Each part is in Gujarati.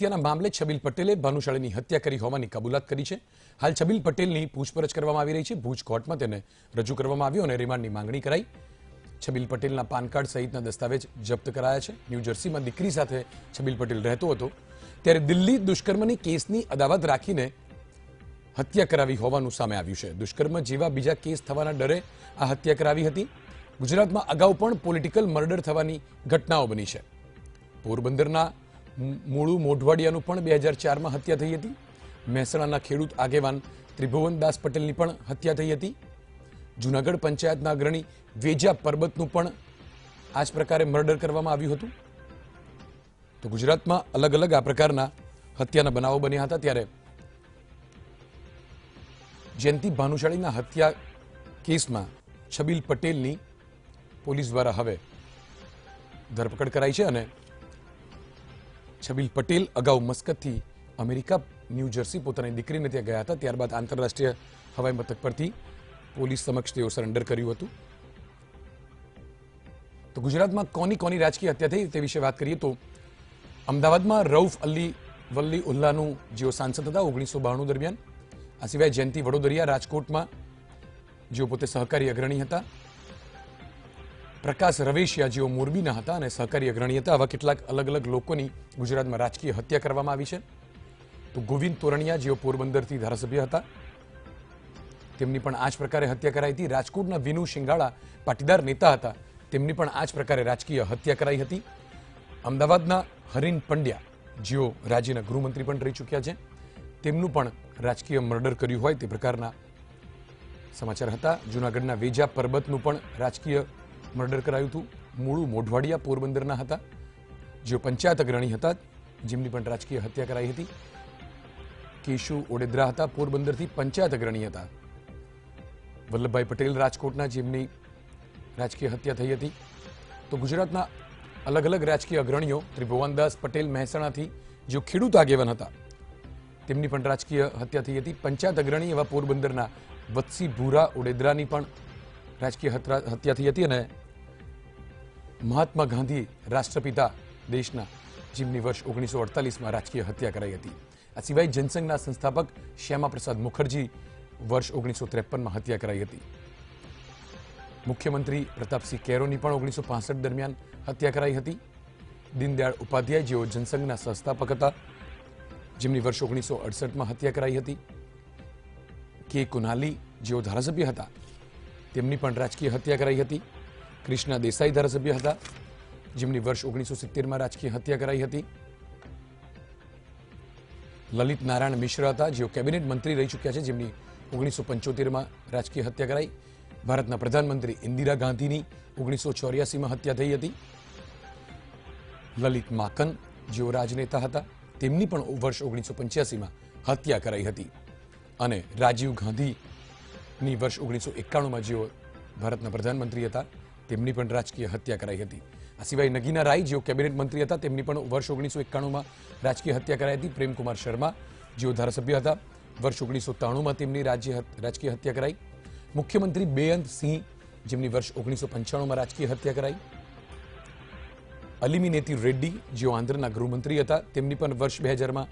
હત્યાના મામલે છબીલ પટેલે ભાનુશાળીની હત્યા કરી હોવાની કબૂલાત કરી છે. હાલ છબીલ પટેલની પૂછપરછ કરવામાં આવી રહી છે. ભુજ કોર્ટમાં તેને રજૂ કરવામાં આવ્યો અને રિમાન્ડની માંગણી કરાઈ. છબીલ પટેલના પાન કાર્ડ સહિતના દસ્તાવેજ જપ્ત કરાયા છે. ન્યૂ જર્સીમાં દીકરી સાથે છબીલ પટેલ રહેતો હતો. ત્યારે દિલ્હી દુષ્કર્મની કેસની અદાવત રાખીને હત્યા કરાવી હોવાનું સામે આવ્યું છે. દુષ્કર્મ જેવા બીજા કેસ થવાના ડરે આ હત્યા કરાવી હતી. ગુજરાતમાં અગાઉ પણ પોલિટિકલ મર્ડર થવાની ઘટનાઓ બની છે. પોરબંદરના મૂળુ મોઢવાડિયાનું પણ બે હજાર ચારમાં હત્યા થઈ હતી. મહેસાણાના ખેડૂત આગેવાન ત્રિભુવનદાસ પટેલની પણ હત્યા થઈ હતી. જુનાગઢ પંચાયતના અગ્રણી વેજા પરબતનું પણ આ જ પ્રકારે મર્ડર કરવામાં આવ્યું હતું. તો ગુજરાતમાં અલગ અલગ આ પ્રકારના હત્યાના બનાવો બન્યા હતા ત્યારે જયંતિ ભાનુશાળીના હત્યા કેસમાં છબીલ પટેલની પોલીસ દ્વારા હવે ધરપકડ કરાઈ છે અને છબીલ પટેલ અગાઉ મસ્કતથી અમેરિકા, ન્યૂ જર્સી પોતાની દીકરીને ત્યાં ગયા હતા. ત્યારબાદ આંતરરાષ્ટ્રીય હવાઈ મથક પરથી પોલીસ સમક્ષ તેઓ સરેન્ડર કર્યું હતું. તો ગુજરાતમાં કોની કોની રાજકીય હત્યા થઈ તે વિશે વાત કરીએ તો અમદાવાદમાં રઉફ અલ્લી વલ્લી ઉલ્લાનું જેઓ સાંસદ હતા ઓગણીસો બાણું દરમિયાન. આ સિવાય જયંતિ વડોદરિયા રાજકોટમાં જેઓ પોતે સહકારી અગ્રણી હતા. પ્રકાશ રવેશિયા જેઓ મોરબીના હતા અને સહકારી અગ્રણી હતા આવા કેટલાક અલગ અલગ લોકોની ગુજરાતમાં રાજકીય હત્યા કરવામાં આવી છે. તો ગોવિંદ તોરણિયા જેઓ પોરબંદરથી ધારાસભ્ય હતા, તેમની પણ આ જ પ્રકારે હત્યા કરાઈ હતી. રાજકોટના વિનુ શિંગાળા પાટીદાર નેતા હતા, તેમની પણ આ જ પ્રકારે રાજકીય હત્યા કરાઈ હતી. અમદાવાદના હરીન પંડ્યા જેઓ રાજ્યના ગૃહમંત્રી પણ રહી ચૂક્યા છે. તેમનું પણ રાજકીય મર્ડર કર્યું હોય તે પ્રકારના સમાચાર હતા. જૂનાગઢના વેજા પરબતનું પણ રાજકીય મર્ડર કરાયું હતું. મૂળું મોઢવાડિયા પોરબંદરના હતા. જેઓ પંચાયત અગ્રણી હતા, જેમની પણ રાજકીય હત્યા કરાઈ હતી. કેશુ ઓડેદરા હતા, પોરબંદરથી પંચાયત અગ્રણી હતા. વલ્લભભાઈ પટેલ રાજકોટના, જેમની રાજકીય હત્યા થઈ હતી. તો ગુજરાતના અલગ અલગ રાજકીય અગ્રણીઓ ત્રિભુવનદાસ પટેલ મહેસાણાથી, જેઓ ખેડૂત આગેવાન હતા, તેમની પણ રાજકીય હત્યા થઈ હતી. પંચાયત અગ્રણી એવા પોરબંદરના વત્સી ભૂરા ઓડેદરાની પણ રાજકીય હત્રા- હત્યા થઈ હતી અને મહાત્મા ગાંધી રાષ્ટ્રપિતા દેશના જેમની વર્ષ ઓગણીસો અડતાલીસમાં રાજકીય હત્યા કરાઈ હતી. આ સિવાય જનસંઘના સંસ્થાપક શ્યામા પ્રસાદ મુખર્જી વર્ષ ઓગણીસો ત્રેપનમાં હત્યા કરાઈ હતી. મુખ્યમંત્રી પ્રતાપસિંહ કેરોની પણ ઓગણીસો પાસઠ દરમિયાન હત્યા કરાઈ હતી. દીનદયાળ ઉપાધ્યાય જેઓ જનસંઘના સંસ્થાપક હતા, જેમની વર્ષ ઓગણીસો અડસઠમાં હત્યા કરાઈ હતી. કે કુનાલી જેઓ ધારાસભ્ય હતા, તેમની પણ રાજકીય હત્યા કરાઈ હતી. કૃષ્ણા દેસાઈ ધારાસભ્ય હતા, જેમની વર્ષ ઓગણીસો સિત્તેરમાં રાજકીય હત્યા કરાઈ હતી. લલિત નારાયણ મિશ્ર હતા, જેઓ કેબિનેટ મંત્રી રહી ચૂક્યા છે, જેમની ઓગણીસો પંચોતેરમાં રાજકીય હત્યા કરાઈ. ભારતના પ્રધાનમંત્રી ઇન્દિરા ગાંધીની ઓગણીસો ચોર્યાસીમાં હત્યા થઈ હતી. લલિત માકન, જેઓ રાજનેતા હતા, તેમની પણ વર્ષ ઓગણીસો પંચ્યાસીમાં હત્યા કરાઈ હતી. અને રાજીવ ગાંધીની વર્ષ ઓગણીસો એકાણુંમાં જેઓ ભારતના પ્રધાનમંત્રી હતા તેમની પણ રાજકીય હત્યા કરાઈ હતી. આ સિવાય નગીના રાય જેઓ કેબિનેટ મંત્રી હતા, તેમની પણ વર્ષ ઓગણીસો એકાણુંમાં રાજકીય હત્યા કરાઈ હતી. પ્રેમકુમાર શર્મા, જેઓ ધારાસભ્ય હતા, વર્ષ ઓગણીસો ત્રાણુંમાં તેમની રાજ્ય રાજકીય હત્યા કરાઈ. મુખ્યમંત્રી બેઅંત સિંહ, જેમની વર્ષ ઓગણીસો પંચાણુંમાં રાજકીય હત્યા કરાઈ. અલિમિનેતી રેડ્ડી, જેઓ આંધ્રના ગૃહમંત્રી હતા, તેમની પણ વર્ષ બે હજારમાં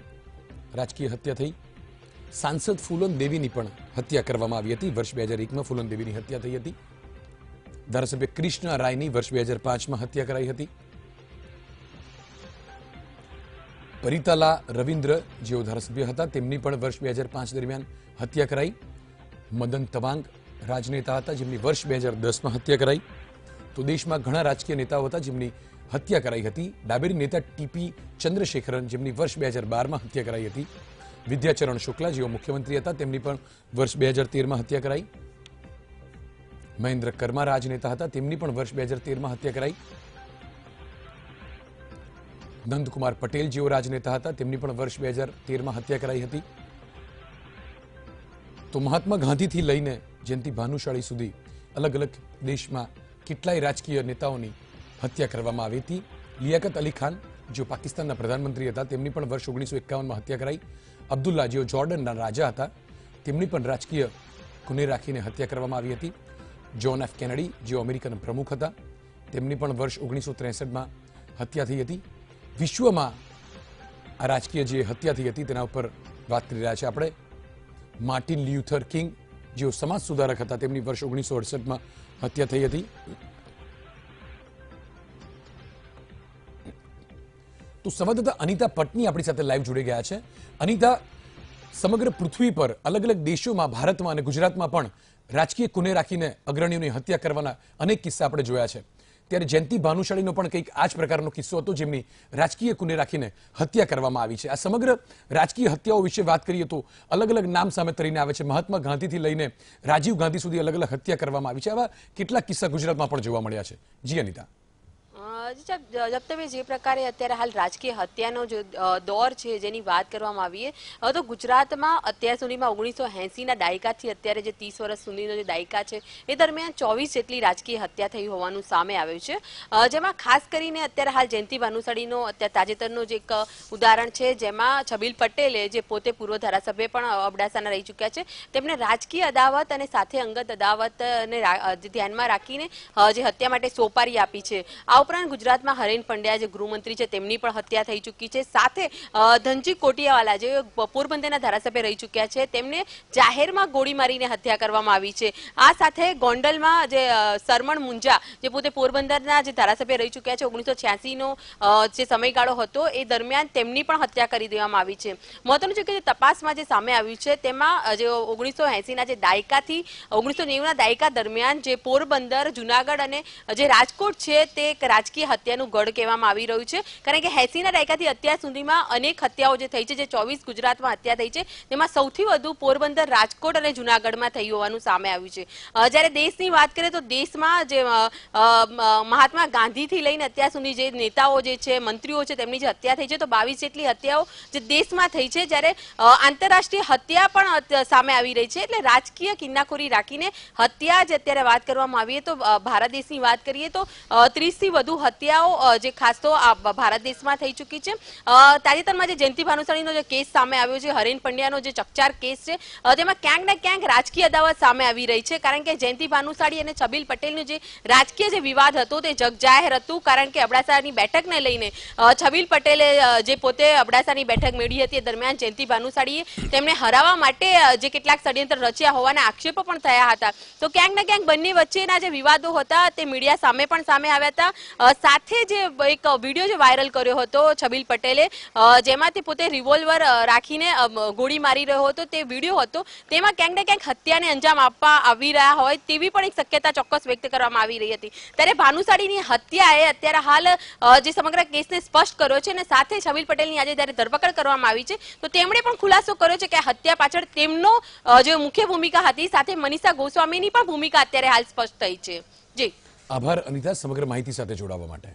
રાજકીય હત્યા થઈ. સાંસદ ફૂલન દેવીની પણ હત્યા કરવામાં આવી હતી. વર્ષ બે હજાર એકમાં ફૂલન દેવીની હત્યા થઈ હતી. ધારાસભ્ય કૃષ્ણ રાયની વર્ષ બે હજાર પાંચમાં હત્યા કરાઈ હતી. પરિતાલા રવિન્દ્ર જેઓ ધારાસભ્ય હતા, તેમની પણ વર્ષ બે હજાર પાંચ દરમિયાન હત્યા કરાઈ. મદન તવાંગ રાજનેતા હતા, જેમની વર્ષ બે હજાર દસમાં હત્યા કરાઈ. તો દેશમાં ઘણા રાજકીય નેતાઓ હતા, જેમની હત્યા કરાઈ હતી. ડાબેરી નેતા ટીપી ચંદ્રશેખરન, જેમની વર્ષ બે હજાર બારમાં હત્યા કરાઈ હતી. વિદ્યાચરણ શુક્લા જેઓ મુખ્યમંત્રી હતા, તેમની પણ વર્ષ બે હજાર તેરમાં હત્યા કરાઈ. મહેન્દ્ર કર્મા રાજનેતા હતા. તેમની પણ વર્ષ બે હજાર તેરમાં હત્યા કરાઈ. નંદકુમાર પટેલ જેઓ રાજનેતા હતા, તેમની પણ વર્ષ બે હજાર તેરમાં હત્યા કરાઈ હતી. તો મહાત્મા ગાંધીથી લઈને જયંતિ ભાનુશાળી સુધી અલગ અલગ દેશમાં કેટલાય રાજકીય નેતાઓની હત્યા કરવામાં આવી હતી. લિયાકત અલી ખાન, જેઓ પાકિસ્તાનના પ્રધાનમંત્રી હતા, તેમની પણ વર્ષ ઓગણીસો એકાવનમાં હત્યા કરાઈ. અબ્દુલ્લા જેઓ જોર્ડનના રાજા હતા, તેમની પણ રાજકીય ગુને રાખીને હત્યા કરવામાં આવી હતી. જોન એફ કેનેડી જેઓ અમેરિકન પ્રમુખ હતા, તેમની પણ વર્ષ ઓગણીસો ત્રેસઠમાં હત્યા થઈ હતી. વિશ્વમાં આ રાજકીય જે હત્યા થઈ હતી, તેના ઉપર વાત કરી રહ્યા છે આપણે. માર્ટિન લ્યુથર કિંગ જેઓ સમાજ સુધારક હતા, તેમની વર્ષ ઓગણીસો અડસઠમાં હત્યા થઈ હતી. તો સંવાદદાતા અનિતા પટની આપણી સાથે લાઈવ જોડી ગયા છે. અનિતા, સમગ્ર પૃથ્વી પર અલગ અલગ દેશોમાં, ભારતમાં અને ગુજરાતમાં પણ રાજકીય કુને રાખીને અગ્રણીઓની હત્યા કરવાના અનેક કિસ્સા આપણે જોયા છે. ત્યારે જયંતિ ભાનુશાળીનો પણ કંઈક આ જ પ્રકારનો કિસ્સો હતો જેમની રાજકીય કુને રાખીને હત્યા કરવામાં આવી છે. આ સમગ્ર રાજકીય હત્યાઓ વિશે વાત કરીએ તો અલગ અલગ નામ સામે તરીને આવે છે. મહાત્મા ગાંધીથી લઈને રાજીવ ગાંધી સુધી અલગ અલગ હત્યા કરવામાં આવી છે. આવા કેટલાક કિસ્સા ગુજરાતમાં પણ જોવા મળ્યા છે. જી અનિતા. અ, જી પ્રકારે અત્યારે હાલ રાજકીય હત્યાનો જે દોર છે જેની વાત કરવામાં આવીએ તો ગુજરાતમાં અત્યાર સુધીમાં ઓગણીસો એંસીના દાયકાથી અત્યારે જે ત્રીસ વર્ષ સુધીનો જે દાયકા છે એ દરમિયાન ચોવીસ જેટલી રાજકીય હત્યા થઈ હોવાનું સામે આવ્યું છે. જેમાં ખાસ કરીને અત્યારે હાલ જયંતિ ભાનુશાળીનો અત્યારે તાજેતરનો જે એક ઉદાહરણ છે જેમાં છબીલ પટેલે જે પોતે પૂર્વ ધારાસભ્ય પણ અબડાસાના રહી ચૂક્યા છે તેમને રાજકીય અદાવત અને સાથે અંગત અદાવતને ધ્યાનમાં રાખીને જે હત્યા માટે સોપારી આપી છે. આ ઉપરાંત ગુજરાતમાં હરેન પંડ્યા જે ગૃહમંત્રી છે, તેમની પણ હત્યા થઈ ચૂકી છે. સાથે ધનજી કોટિયાવાલા જે પોરબંદરના ધારાસભ્ય રહી ચૂક્યા છે, તેમને જાહેરમાં ગોળી મારીને હત્યા કરવામાં આવી છે. આ સાથે ગોંડલમાં જે સરમણ મુંજા જે પોતે પોરબંદરના જે ધારાસભ્ય રહી ચૂક્યા છે, ઓગણીસો છ્યાસીનો જે સમયગાળો હતો, એ દરમિયાન તેમની પણ હત્યા કરી દેવામાં આવી છે. મહત્વનું છે કે જે તપાસમાં જે સામે આવ્યું છે, તેમાં જે ઓગણીસો એંસીના જે દાયકાથી, ઓગણીસો નેવુંના દાયકા દરમિયાન જે પોરબંદર, જુનાગઢ અને જે રાજકોટ છે, તે રાજકીય હત્યાનું ગઢ કહેવામાં આવી રહ્યું છે. કારણ કે એસીના દાયકાથી અત્યાર સુધીમાં અનેક હત્યાઓ જે થઈ છે, જે ચોવીસ ગુજરાતમાં હત્યા થઈ છે, તેમાં સૌથી વધુ પોરબંદર, રાજકોટ અને જુનાગઢમાં થઈ હોવાનું સામે આવ્યું છે. જ્યારે દેશની વાત કરીએ તો દેશમાં જે મહાત્મા ગાંધીથી લઈને અત્યાર સુધી જે નેતાઓ જે છે, મંત્રીઓ છે, તેમની જે હત્યા થઈ છે, તો બાવીસ જેટલી હત્યાઓ જે દેશમાં થઈ છે, જ્યારે આંતરરાષ્ટ્રીય હત્યા પણ સામે આવી રહી છે. એટલે રાજકીય કિન્નાખોરી રાખીને હત્યા જે અત્યારે વાત કરવામાં આવીએ તો ભારત દેશની વાત કરીએ તો ત્રીસથી વધુ હત્યાઓ જે ખાસ તો ભારત દેશમાં થઈ ચૂકી છે. તાજેતરમાં જે જયંતિ ભાનુશાળીનો જે કેસ સામે આવ્યો છે, હરેન પંડ્યાનો જે ચકચાર કેસ છે તેમાં ક્યાંક ને ક્યાંક રાજકીય અદાવત સામે આવી રહી છે, કારણ કે જયંતિ ભાનુશાળી અને છબીલ પટેલનો જે રાજકીય જે વિવાદ હતો તે જગજાહેર હતું, કારણ કે અબડાસાની બેઠકને લઈને છબીલ પટેલે જે પોતે અબડાસાની બેઠક મેળવી હતી, એ દરમિયાન જયંતિ ભાનુશાળીએ તેમને હરાવવા માટે જે કેટલાક ષડયંત્ર રચ્યા હોવાના આક્ષેપો પણ થયા હતા. તો ક્યાંક ને ક્યાંક બંને વચ્ચેના જે વિવાદો હતા, તે મીડિયા સામે પણ સામે આવ્યા હતા. સાથે જે એક વીડિયો જે વાયરલ કર્યો હતો છબીલ પટેલે જેમાં તે પોતે રિવોલ્વર રાખીને ગોળી મારી રહ્યો હતો, તે વીડિયો હતો. તેમાં ક્યાંક ને ક્યાંક હત્યાને અંજામ આપવા આવી રહ્યા હોય તેવી પણ એક શક્યતા ચોક્કસ વ્યક્ત કરવામાં આવી રહી હતી. ત્યારે ભાનુશાળીની હત્યાએ અત્યારે હાલ જે સમગ્ર કેસને સ્પષ્ટ કર્યો છે અને સાથે છબીલ પટેલની આજે જ્યારે ધરપકડ કરવામાં આવી છે, તો તેમણે પણ ખુલાસો કર્યો છે કે હત્યા પાછળ તેમનો જે મુખ્ય ભૂમિકા હતી, સાથે મનીષા ગોસ્વામીની પણ ભૂમિકા અત્યારે હાલ સ્પષ્ટ થઈ છે. જી. આભાર અનિતા સમગ્ર માહિતી સાથે જોડાવા માટે.